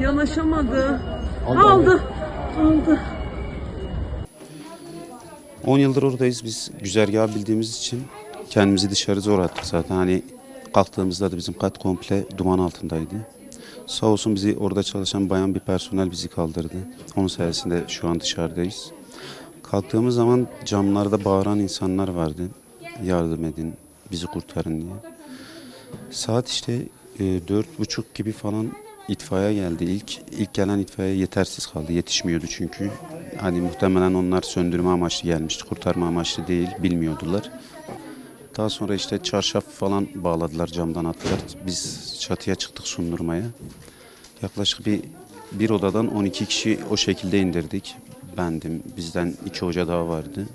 Yanaşamadı. Aldı. Aldı. 10 yıldır oradayız. Biz güzergahı bildiğimiz için kendimizi dışarı zor attık zaten. Hani kalktığımızda da bizim kat komple duman altındaydı. Sağ olsun bizi orada çalışan bayan bir personel bizi kaldırdı. Onun sayesinde şu an dışarıdayız. Kalktığımız zaman camlarda bağıran insanlar vardı. Yardım edin, bizi kurtarın diye. Saat işte e, dört buçuk gibi falan itfaiye geldi. İlk ilk gelen itfaiye yetersiz kaldı. Yetişmiyordu çünkü. Hani muhtemelen onlar söndürme amaçlı gelmişti. Kurtarma amaçlı değil. Bilmiyordular. Daha sonra işte çarşaf falan bağladılar camdan attılar. Biz çatıya çıktık sundurmaya. Yaklaşık bir bir odadan 12 kişi o şekilde indirdik. Bendim. Bizden iki hoca daha vardı.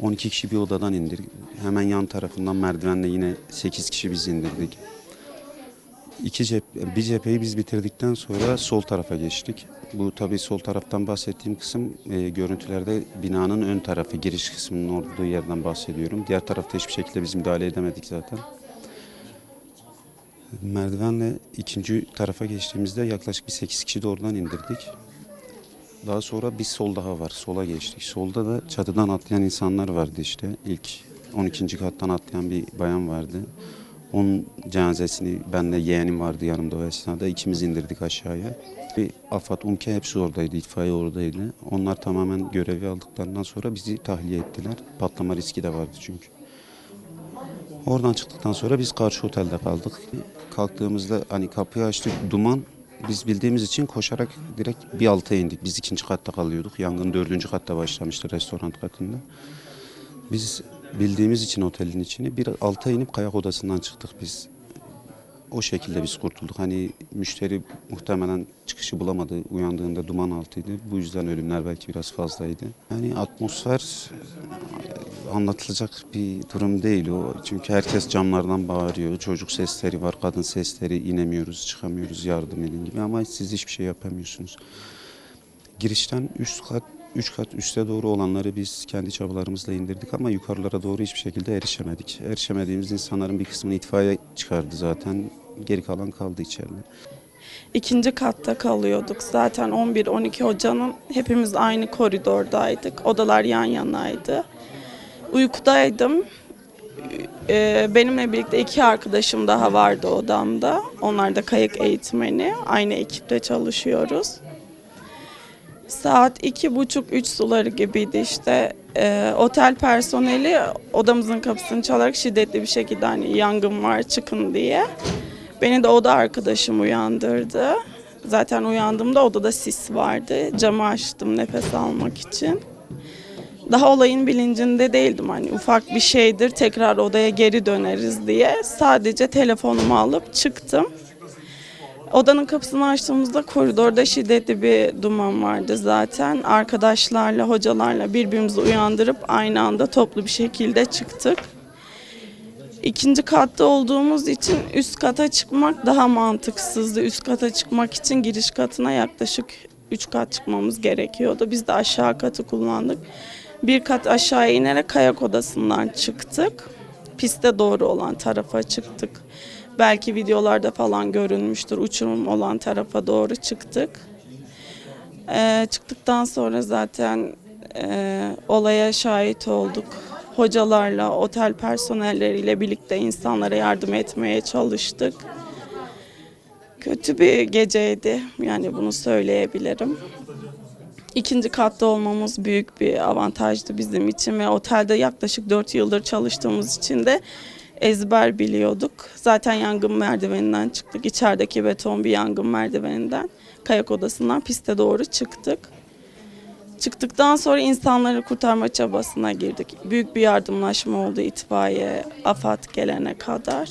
12 kişi bir odadan indirdik. Hemen yan tarafından merdivenle yine 8 kişi biz indirdik. İki cep, bir cepheyi biz bitirdikten sonra sol tarafa geçtik. Bu tabii sol taraftan bahsettiğim kısım e, görüntülerde binanın ön tarafı, giriş kısmının olduğu yerden bahsediyorum. Diğer tarafta hiçbir şekilde biz müdahale edemedik zaten. Merdivenle ikinci tarafa geçtiğimizde yaklaşık bir 8 kişi de oradan indirdik. Daha sonra bir sol daha var. Sola geçtik. Solda da çatıdan atlayan insanlar vardı işte. İlk 12. kattan atlayan bir bayan vardı. Onun cenazesini benle yeğenim vardı yanımda o esnada. ikimiz indirdik aşağıya. Bir AFAD, UMKE hepsi oradaydı, itfaiye oradaydı. Onlar tamamen görevi aldıklarından sonra bizi tahliye ettiler. Patlama riski de vardı çünkü. Oradan çıktıktan sonra biz karşı otelde kaldık. Kalktığımızda hani kapıyı açtık, duman biz bildiğimiz için koşarak direkt bir alta indik. Biz ikinci katta kalıyorduk. Yangın dördüncü katta başlamıştı restoran katında. Biz bildiğimiz için otelin içini bir alta inip kayak odasından çıktık biz. O şekilde biz kurtulduk. Hani müşteri muhtemelen çıkışı bulamadı. Uyandığında duman altıydı. Bu yüzden ölümler belki biraz fazlaydı. Yani atmosfer e, anlatılacak bir durum değil o. Çünkü herkes camlardan bağırıyor. Çocuk sesleri var, kadın sesleri. inemiyoruz, çıkamıyoruz, yardım edin gibi. Ama siz hiçbir şey yapamıyorsunuz. Girişten üst kat, üç kat üste doğru olanları biz kendi çabalarımızla indirdik ama yukarılara doğru hiçbir şekilde erişemedik. Erişemediğimiz insanların bir kısmını itfaiye çıkardı zaten. Geri kalan kaldı içeride. İkinci katta kalıyorduk. Zaten 11-12 hocanın hepimiz aynı koridordaydık. Odalar yan yanaydı. Uykudaydım. Ee, benimle birlikte iki arkadaşım daha vardı odamda. Onlar da kayık eğitmeni. Aynı ekipte çalışıyoruz. Saat iki buçuk üç suları gibiydi işte. Ee, otel personeli odamızın kapısını çalarak şiddetli bir şekilde hani yangın var çıkın diye. Beni de oda arkadaşım uyandırdı. Zaten uyandığımda odada sis vardı. Camı açtım nefes almak için. Daha olayın bilincinde değildim hani ufak bir şeydir tekrar odaya geri döneriz diye. Sadece telefonumu alıp çıktım. Odanın kapısını açtığımızda koridorda şiddetli bir duman vardı zaten. Arkadaşlarla, hocalarla birbirimizi uyandırıp aynı anda toplu bir şekilde çıktık. İkinci katta olduğumuz için üst kata çıkmak daha mantıksızdı. Üst kata çıkmak için giriş katına yaklaşık 3 kat çıkmamız gerekiyordu. Biz de aşağı katı kullandık. Bir kat aşağıya inerek kayak odasından çıktık. Piste doğru olan tarafa çıktık. Belki videolarda falan görünmüştür. Uçurum olan tarafa doğru çıktık. Ee, çıktıktan sonra zaten e, olaya şahit olduk. Hocalarla, otel personelleriyle birlikte insanlara yardım etmeye çalıştık. Kötü bir geceydi. Yani bunu söyleyebilirim. İkinci katta olmamız büyük bir avantajdı bizim için ve otelde yaklaşık 4 yıldır çalıştığımız için de ezber biliyorduk. Zaten yangın merdiveninden çıktık. İçerideki beton bir yangın merdiveninden kayak odasından piste doğru çıktık. Çıktıktan sonra insanları kurtarma çabasına girdik. Büyük bir yardımlaşma oldu itfaiye, AFAD gelene kadar.